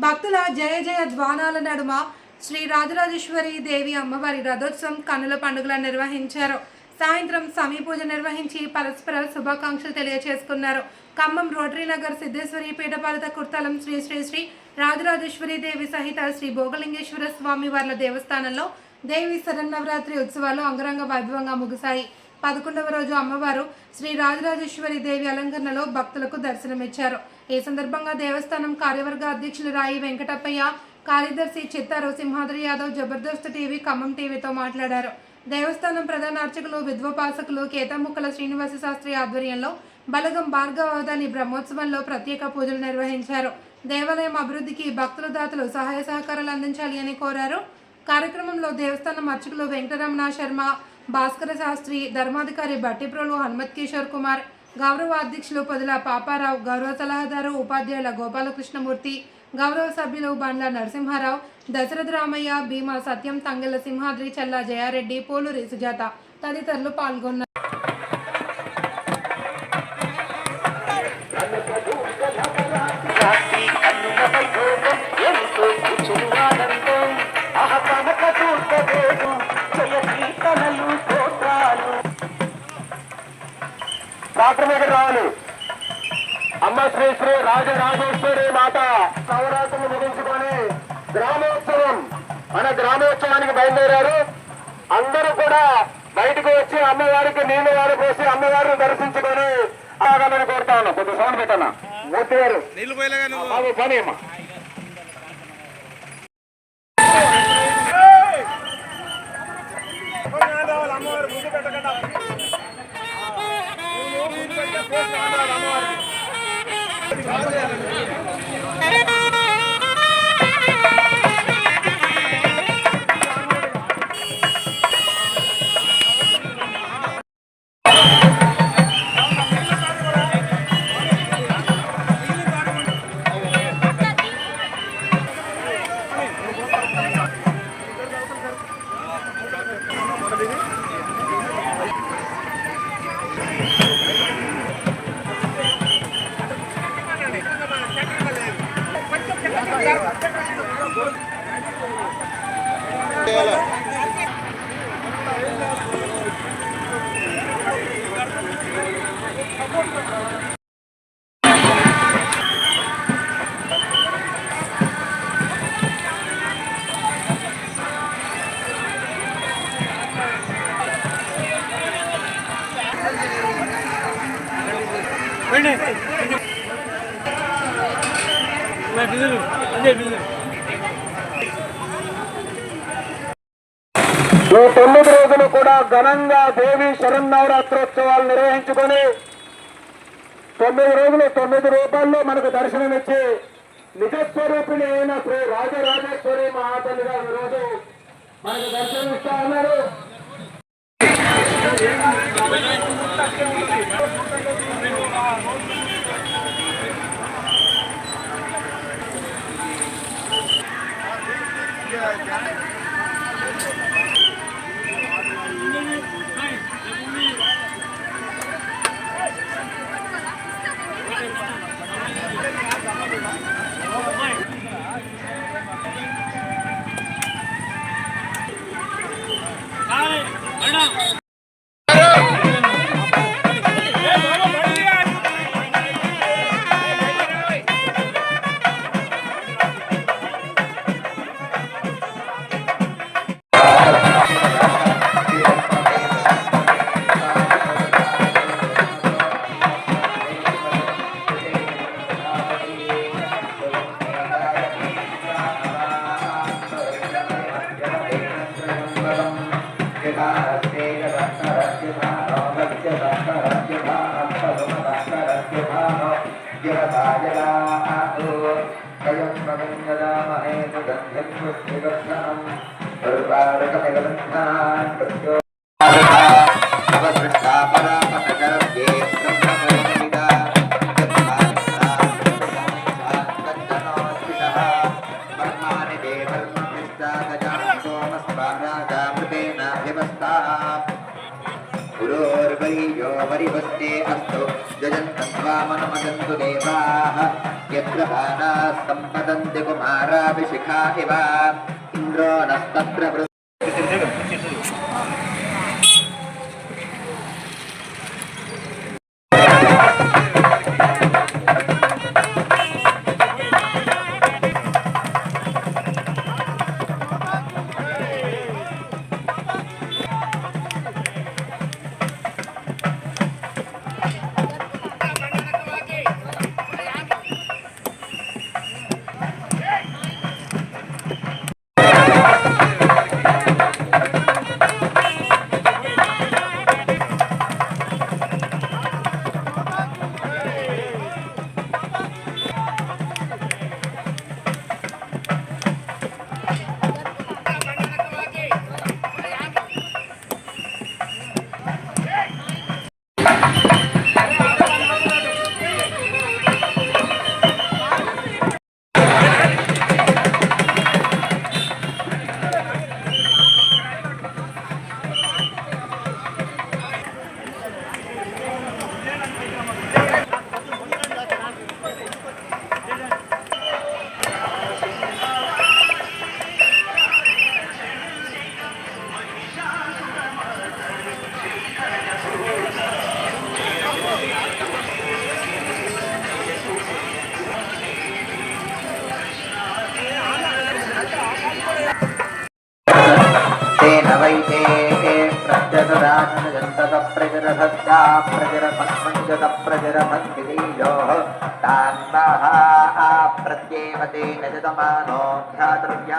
భక్తుల జయ జయ ధ్వానాల నడుమ శ్రీ రాజరాజేశ్వరి దేవి అమ్మవారి రథోత్సవం కన్నుల పండుగల నిర్వహించారు. సాయంత్రం సమీ పూజ నిర్వహించి పరస్పర శుభాకాంక్షలు తెలియజేసుకున్నారు ఖమ్మం రోటరీ నగర్ సిద్ధేశ్వరి పీఠపాలిత కుర్తలం శ్రీ శ్రీ శ్రీ రాజరాజేశ్వరి దేవి సహిత శ్రీ భోగలింగేశ్వర స్వామి వార్ల దేవస్థానంలో దేవి శరన్నవరాత్రి ఉత్సవాలు అంగరంగ వైభవంగా ముగిశాయి. పదకొండవ రోజు అమ్మవారు శ్రీ రాజరాజేశ్వరి దేవి అలంకరణలో భక్తులకు దర్శనమిచ్చారు. ఈ సందర్భంగా దేవస్థానం కార్యవర్గ అధ్యక్షులు రాయి వెంకటప్పయ్య కార్యదర్శి చిత్తారు సింహాద్రి యాదవ్ జబర్దస్త్ టీవీ ఖమ్మం టీవీతో మాట్లాడారు. దేవస్థానం ప్రధాన అర్చకులు విద్వోపాసకులు కేతముక్కల శ్రీనివాస శాస్త్రి ఆధ్వర్యంలో బలగం భార్గవదాని బ్రహ్మోత్సవంలో ప్రత్యేక పూజలు నిర్వహించారు. దేవాలయం అభివృద్ధికి భక్తుల దాతలు సహాయ సహకారాలు అందించాలి అని కోరారు. కార్యక్రమంలో దేవస్థానం అర్చకులు వెంకటరమణ శర్మ భాస్కర శాస్త్రి ధర్మాధికారి బట్టిప్రోలు హనుమత్ కిషోర్ కుమార్ గౌరవ అధ్యక్షులు పొదుల పాపారావు గౌరవ సలహాదారు ఉపాధ్యాయుల గోపాలకృష్ణమూర్తి గౌరవ సభ్యులు బండ్ల నరసింహారావు దశరథ రామయ్య భీమా సత్యం తంగెల సింహాద్రి చల్లా జయారెడ్డి పోలూరి సుజాత తదితరులు పాల్గొన్నారు. రాత్రి డాక్టర్ దగ్గర రావాలి అమ్మ శ్రీ శ్రీ రాజరాజేశ్వరి మాత నవరాత్రులు ముగించుకొని గ్రామోత్సవం మన గ్రామోత్సవానికి బయలుదేరారు అందరూ కూడా బయటకు వచ్చి అమ్మవారికి నీళ్ళు వారు పోసి అమ్మవారిని దర్శించుకొని ఆగాలని కోరుతా ఉన్నా కొద్ది సౌండ్ పెట్టన్నా మూర్తి గారు నీళ్ళు పోయలేగా నువ్వు బాబు పని. అమ్మా ఈ తొమ్మిది రోజులు కూడా ఘనంగా దేవి శరన్నవరాత్రోత్సవాలు నిర్వహించుకొని తొమ్మిది రోజులు తొమ్మిది రూపాల్లో మనకు దర్శనమిచ్చి నిజస్వరూపిణి అయిన శ్రీ రాజరాజేశ్వరి మహాతల్లి గారు ఈరోజు మనకు దర్శనమిస్తా ఉన్నారు. ప్రయోగమహే సుగంధ్యం పుష్టిగం यो वरिवस्ते अस्तु जजन्तम् त्वामनुमदन्तु देवाः यत्र बाणाः सम्पतन्ति कुमाराभिशिखा इव इन्द्रो नस्तत्र तेन वैते प्रत्यसदानजन्तत प्रजरभद्रा प्रजरपन्मञ्जत प्रजरभन्तिनीयोः तान्वाहा प्रत्येव तेन जतमानो ध्यातृव्या